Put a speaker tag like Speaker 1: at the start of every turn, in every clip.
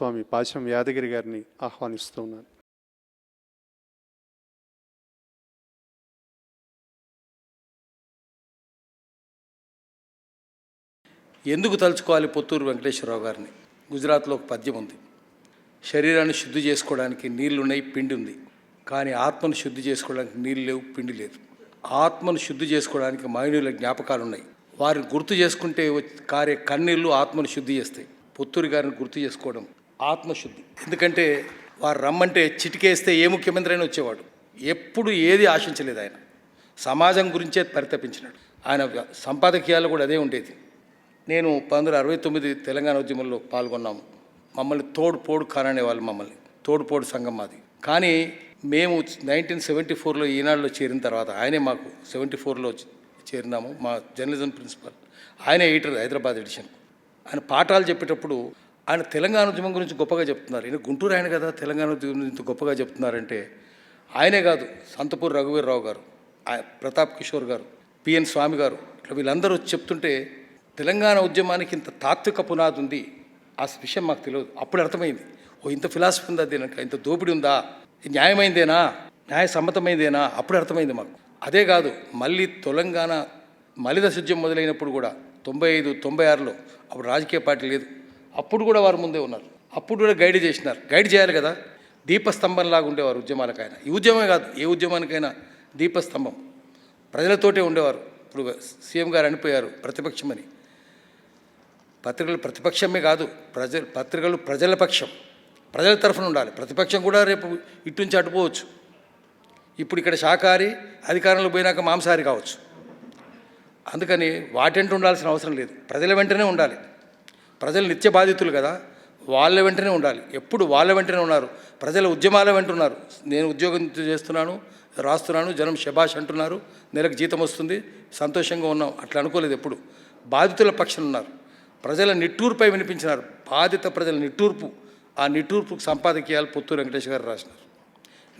Speaker 1: స్వామి పాశం యాదగిరి గారిని ఆహ్వానిస్తున్నాను.
Speaker 2: ఎందుకు తలుచుకోవాలి పుత్తూరు వెంకటేశ్వరరావు గారిని? గుజరాత్లో ఒక పద్యం ఉంది. శరీరాన్ని శుద్ధి చేసుకోవడానికి నీళ్ళున్నాయి పిండి ఉంది. కానీ ఆత్మను శుద్ధి చేసుకోవడానికి నీళ్ళు లేవు పిండి లేదు. ఆత్మను శుద్ధి చేసుకోవడానికి మైనుల జ్ఞాపకాలు ఉన్నాయి. వారిని గుర్తు చేసుకుంటే వచ్చే కారే కన్నీళ్ళు ఆత్మను శుద్ధి చేస్తాయి. పొత్తూరు గారిని గుర్తు చేసుకోవడం ఆత్మశుద్ధి. ఎందుకంటే వారు రమ్మంటే చిటికేస్తే ఏ ముఖ్యమంత్రి అయినా వచ్చేవాడు. ఎప్పుడు ఏది ఆశించలేదు ఆయన. సమాజం గురించే పరితపించినాడు. ఆయన సంపాదకీయాలు కూడా అదే ఉండేది. నేను పంతొమ్మిది అరవై తొమ్మిది తెలంగాణ ఉద్యమంలో పాల్గొన్నాము. మమ్మల్ని తోడుపోడు కాననే వాళ్ళు మమ్మల్ని. తోడుపోడు సంఘం మాది. కానీ మేము నైన్టీన్ సెవెంటీ ఫోర్లో ఈనాడులో చేరిన తర్వాత ఆయనే మాకు సెవెంటీ ఫోర్లో చేరినాము. మా జర్నలిజం ప్రిన్సిపల్. ఆయనే ఎడిటర్ హైదరాబాద్ ఎడిషన్. ఆయన పాఠాలు చెప్పేటప్పుడు ఆయన తెలంగాణ ఉద్యమం గురించి గొప్పగా చెప్తున్నారు. ఈయన గుంటూరు ఆయన కదా తెలంగాణ ఉద్యమం గురించి గొప్పగా చెప్తున్నారంటే ఆయనే కాదు సంతపూర్ రఘువీర్రావు గారు ఆయ- ప్రతాప్ కిషోర్ గారు పిఎన్ స్వామి గారు. ఇట్లా వీళ్ళందరూ వచ్చి చెప్తుంటే తెలంగాణ ఉద్యమానికి ఇంత తాత్విక పునాది ఉంది. ఆ విషయం మాకు తెలియదు. అప్పుడు అర్థమైంది. ఓ ఇంత ఫిలాసఫీ ఉందా దీనికి? ఇంత దోపిడి ఉందా? ఇది న్యాయమైందేనా? న్యాయ సమ్మతమైందేనా అప్పుడు అర్థమైంది మాకు. అదే కాదు మళ్ళీ తెలంగాణ మలిద శుద్ధ్యం మొదలైనప్పుడు కూడా తొంభై ఐదు తొంభై ఆరులో అప్పుడు రాజకీయ పార్టీ లేదు. అప్పుడు కూడా వారు ముందే ఉన్నారు. అప్పుడు కూడా గైడ్ చేసినారు. గైడ్ చేయాలి కదా? దీపస్తంభంలాగా ఉండేవారు ఉద్యమాలకైనా. ఈ ఉద్యమమే కాదు ఏ ఉద్యమానికైనా దీపస్తంభం. ప్రజలతోటే ఉండేవారు. ఇప్పుడు సీఎం గారు అనిపోయారు ప్రతిపక్షమని. పత్రికలు ప్రతిపక్షమే కాదు ప్రజ పత్రికలు ప్రజల పక్షం. ప్రజల తరఫున ఉండాలి. ప్రతిపక్షం కూడా రేపు ఇటు నుంచి అటుపోవచ్చు. ఇప్పుడు ఇక్కడ శాకాహారి అధికారంలో పోయినాక మాంసాహారి కావచ్చు. అందుకని వాటంటూ ఉండాల్సిన అవసరం లేదు. ప్రజల వెంటనే ఉండాలి. ప్రజలు నిత్య బాధితులు కదా వాళ్ళ వెంటనే ఉండాలి. ఎప్పుడు వాళ్ళ వెంటనే ఉన్నారు. ప్రజల ఉద్యమాల వెంట ఉన్నారు. నేను ఉద్యోగం చేస్తున్నాను రాస్తున్నాను జనం శభాష్ అంటున్నారు నెలకు జీతం వస్తుంది సంతోషంగా ఉన్నాం. అట్లా అనుకోలేదు ఎప్పుడు. బాధితుల పక్షం ఉన్నారు. ప్రజల నిట్టూర్పై వినిపించినారు. బాధిత ప్రజల నిట్టూర్పు. ఆ నిట్టూర్పుకు సంపాదకీయాలు పుత్తూరు వెంకటేష్ గారు రాసినారు.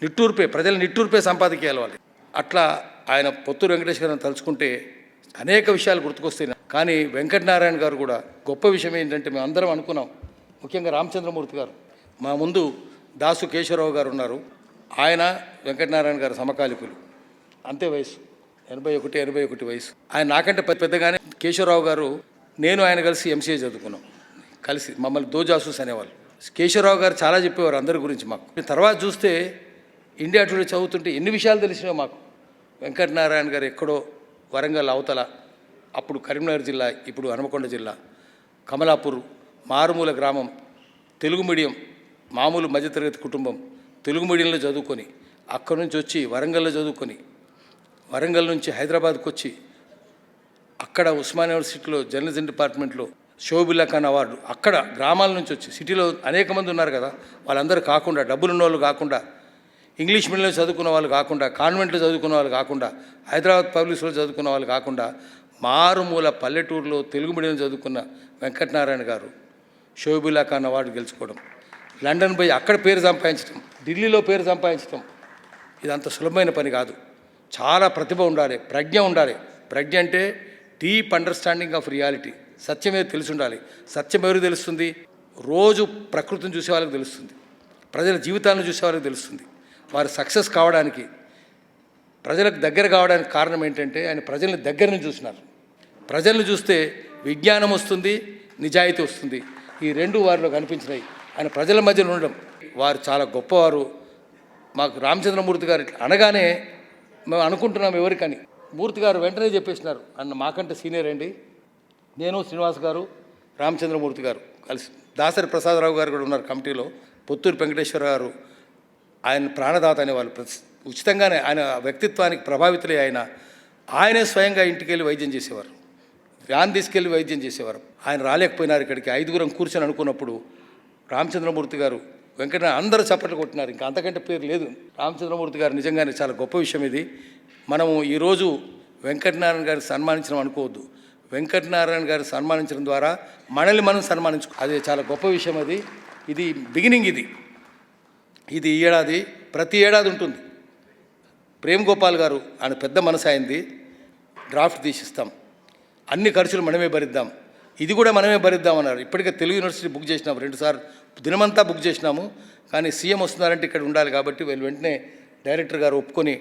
Speaker 2: నిట్టూర్పే ప్రజల నిట్టూర్పే సంపాదకీయాలు వాళ్ళు అట్లా ఆయన పొత్తూరు వెంకటేశ్వరని తలుచుకుంటే అనేక విషయాలు గుర్తుకొస్తాయి. కానీ వెంకటనారాయణ గారు కూడా గొప్ప విషయం ఏంటంటే మేము అందరం అనుకున్నాం. ముఖ్యంగా రామచంద్రమూర్తి గారు. మా ముందు దాసు కేశవరావు గారు ఉన్నారు. ఆయన వెంకటనారాయణ గారు సమకాలికులు. అంతే వయసు. ఎనభై ఒకటి ఎనభై ఒకటి వయసు. ఆయన నాకంటే పెద్ద పెద్దగానే కేశవరావు గారు నేను ఆయన కలిసి ఎంసీఏ చదువుకున్నాం. కలిసి మమ్మల్ని దోజాసూస్ అనేవాళ్ళు. కేశవరావు గారు చాలా చెప్పేవారు అందరి గురించి మాకు. తర్వాత చూస్తే ఇండియా టుడే చదువుతుంటే ఎన్ని విషయాలు తెలిసినాయో మాకు. వెంకటనారాయణ గారు ఎక్కడో వరంగల్ అవతల అప్పుడు కరీంనగర్ జిల్లా ఇప్పుడు హనుమకొండ జిల్లా. కమలాపూర్ మారుమూల గ్రామం తెలుగు మీడియం మామూలు మధ్యతరగతి కుటుంబం తెలుగు మీడియంలో చదువుకొని అక్కడి నుంచి వచ్చి వరంగల్లో చదువుకొని వరంగల్ నుంచి హైదరాబాద్కు వచ్చి అక్కడ ఉస్మాన్ యూనివర్సిటీలో జర్నలిజం డిపార్ట్మెంట్లో షోబిల్లా ఖాన్ అవార్డు అక్కడ గ్రామాల నుంచి వచ్చి సిటీలో అనేక మంది ఉన్నారు కదా వాళ్ళందరూ కాకుండా డబ్బులు ఉన్న వాళ్ళు కాకుండా ఇంగ్లీష్ మీడియంలో చదువుకున్న వాళ్ళు కాకుండా కాన్వెంట్లో చదువుకున్న వాళ్ళు కాకుండా హైదరాబాద్ పబ్లిక్స్లో చదువుకున్న వాళ్ళు కాకుండా మారుమూల పల్లెటూరులో తెలుగు మీడియం చదువుకున్న వెంకటనారాయణ గారు షోబిల్లా ఖాన్ అవార్డు గెలుచుకోవడం. లండన్ పోయి అక్కడ పేరు సంపాదించడం ఢిల్లీలో పేరు సంపాదించడం ఇదంత సులభమైన పని కాదు. చాలా ప్రతిభ ఉండాలి ప్రజ్ఞ ఉండాలి. ప్రజ్ఞ అంటే డీప్ అండర్స్టాండింగ్ ఆఫ్ రియాలిటీ. సత్యమే తెలిసి ఉండాలి. సత్యం ఎవరు తెలుస్తుంది? రోజు ప్రకృతిని చూసే వాళ్ళకి తెలుస్తుంది. ప్రజల జీవితాలను చూసే వాళ్ళకి తెలుస్తుంది. వారు సక్సెస్ కావడానికి ప్రజలకు దగ్గర కావడానికి కారణం ఏంటంటే ఆయన ప్రజల్ని దగ్గర నుంచి చూసినారు. ప్రజలను చూస్తే విజ్ఞానం వస్తుంది నిజాయితీ వస్తుంది. ఈ రెండు వారిలో కనిపించినాయి ఆయన ప్రజల మధ్యలో ఉండడం. వారు చాలా గొప్పవారు. మాకు రామచంద్రమూర్తి గారు అనగానే మేము అనుకుంటున్నాం ఎవరికని. మూర్తి గారు వెంటనే చెప్పేసినారు. అన్న మాకంటే సీనియర్ అండి నేను శ్రీనివాస్ గారు రామచంద్రమూర్తి గారు కలిసి. దాసరి ప్రసాదరావు గారు కూడా ఉన్నారు కమిటీలో. పొత్తూరు వెంకటేశ్వర గారు. ఆయన ప్రాణదాత అనేవాళ్ళు వాళ్ళు. ఉచితంగానే ఆయన వ్యక్తిత్వానికి ప్రభావితులే ఆయన. ఆయనే స్వయంగా ఇంటికి వెళ్ళి వైద్యం చేసేవారు. వ్యాన్ తీసుకెళ్ళి వైద్యం చేసేవారు. ఆయన రాలేకపోయినారు ఇక్కడికి. ఐదుగురం కూర్చొని అనుకున్నప్పుడు రామచంద్రమూర్తి గారు వెంకట అందరూ చప్పట్లు కొట్టినారు. ఇంకా అంతకంటే పేరు లేదు. రామచంద్రమూర్తి గారు నిజంగానే చాలా గొప్ప విషయం ఇది. మనము ఈరోజు వెంకటనారాయణ గారిని సన్మానించడం అనుకోవద్దు. వెంకటనారాయణ గారిని సన్మానించడం ద్వారా మనల్ని మనం సన్మానించుకో అది చాలా గొప్ప విషయం అది. ఇది బిగినింగ్ ఇది. ఇది ఈ ఏడాది ప్రతి ఏడాది ఉంటుంది. ప్రేమ్ గోపాల్ గారు ఆయన పెద్ద మనసు అయింది డ్రాఫ్ట్ తీసిస్తాం. అన్ని ఖర్చులు మనమే భరిద్దాం. ఇది కూడా మనమే భరిద్దామన్నారు ఇప్పటికే తెలుగు యూనివర్సిటీ బుక్ చేసినాము రెండుసార్లు దినమంతా బుక్ చేసినాము. కానీ సీఎం వస్తున్నారంటే ఇక్కడ ఉండాలి కాబట్టి వీళ్ళు వెంటనే డైరెక్టర్ గారు ఒప్పుకొని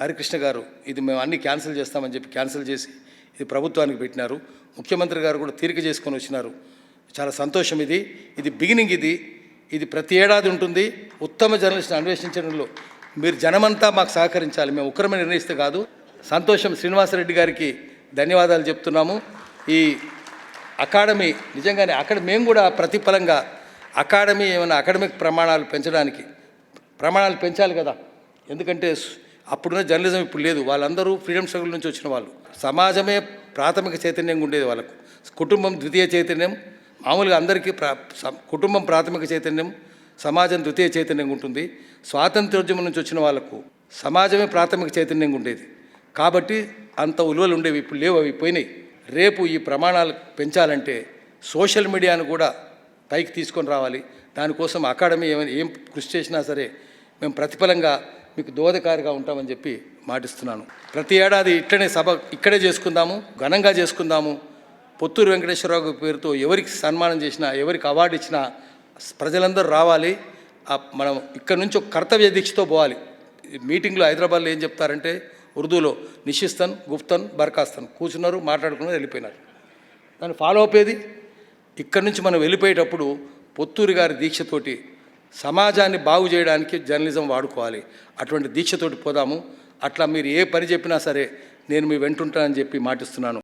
Speaker 2: హరికృష్ణ గారు ఇది మేము అన్ని క్యాన్సిల్ చేస్తామని చెప్పి క్యాన్సిల్ చేసి ఇది ప్రభుత్వానికి పెట్టినారు. ముఖ్యమంత్రి గారు కూడా తీరిక చేసుకొని వచ్చినారు. చాలా సంతోషం ఇది. ఇది బిగినింగ్ ఇది. ఇది ప్రతి ఏడాది ఉంటుంది. ఉత్తమ జర్నలిస్ట్ని అన్వేషించడంలో మీరు జనమంతా మాకు సహకరించాలి. మేము ఒక్కరమే నిర్ణయిస్తే కాదు. సంతోషం శ్రీనివాసరెడ్డి గారికి ధన్యవాదాలు చెప్తున్నాము. ఈ అకాడమీ నిజంగానే అక్కడ మేము కూడా ప్రతిఫలంగా అకాడమీ ఏమైనా అకాడమిక్ ప్రమాణాలు పెంచడానికి ప్రమాణాలు పెంచాలి కదా. ఎందుకంటే అప్పుడున్న జర్నలిజం ఇప్పుడు లేదు. వాళ్ళందరూ ఫ్రీడమ్ స్ట్రగుల్ నుంచి వచ్చిన వాళ్ళు. సమాజమే ప్రాథమిక చైతన్యంగా ఉండేది వాళ్ళకు. కుటుంబం ద్వితీయ చైతన్యం మామూలుగా అందరికీ ప్రా స- కుటుంబం ప్రాథమిక చైతన్యం సమాజం ద్వితీయ చైతన్యంగా ఉంటుంది. స్వాతంత్రోద్యమం నుంచి వచ్చిన వాళ్ళకు సమాజమే ప్రాథమిక చైతన్యంగా ఉండేది. కాబట్టి అంత ఉలువలు ఉండేవి ఇప్పుడు లేవు అవి పోయినాయి. రేపు ఈ ప్రమాణాలు పెంచాలంటే సోషల్ మీడియాను కూడా పైకి తీసుకొని రావాలి. దానికోసం అకాడమీ ఏమైనా ఏం కృషి చేసినా సరే మేము ప్రతిఫలంగా మీకు దోహదకారిగా ఉంటామని చెప్పి మాటిస్తున్నాను. ప్రతి ఏడాది ఇట్లనే సభ ఇక్కడే చేసుకుందాము ఘనంగా చేసుకుందాము. పొత్తూరు వెంకటేశ్వరరావు పేరుతో ఎవరికి సన్మానం చేసినా ఎవరికి అవార్డు ఇచ్చినా ప్రజలందరూ రావాలి. మనం ఇక్కడ నుంచి ఒక కర్తవ్య దీక్షతో పోవాలి. మీటింగ్లో హైదరాబాద్లో ఏం చెప్తారంటే ఉర్దూలో నిషిస్తన్ గుప్తన్ బర్ఖాస్తన్ కూర్చున్నారు మాట్లాడుకున్నారు వెళ్ళిపోయినారు. దాన్ని ఫాలో అప్ ఏది? ఇక్కడి నుంచి మనం వెళ్ళిపోయేటప్పుడు పొత్తూరి గారి దీక్షతోటి సమాజాన్ని బాగు చేయడానికి జర్నలిజం వాడుకోవాలి. అటువంటి దీక్షతోటి పోదాము. అట్లా మీరు ఏ పని చెప్పినా సరే నేను మీ వెంటుంటానని చెప్పి మాటిస్తున్నాను.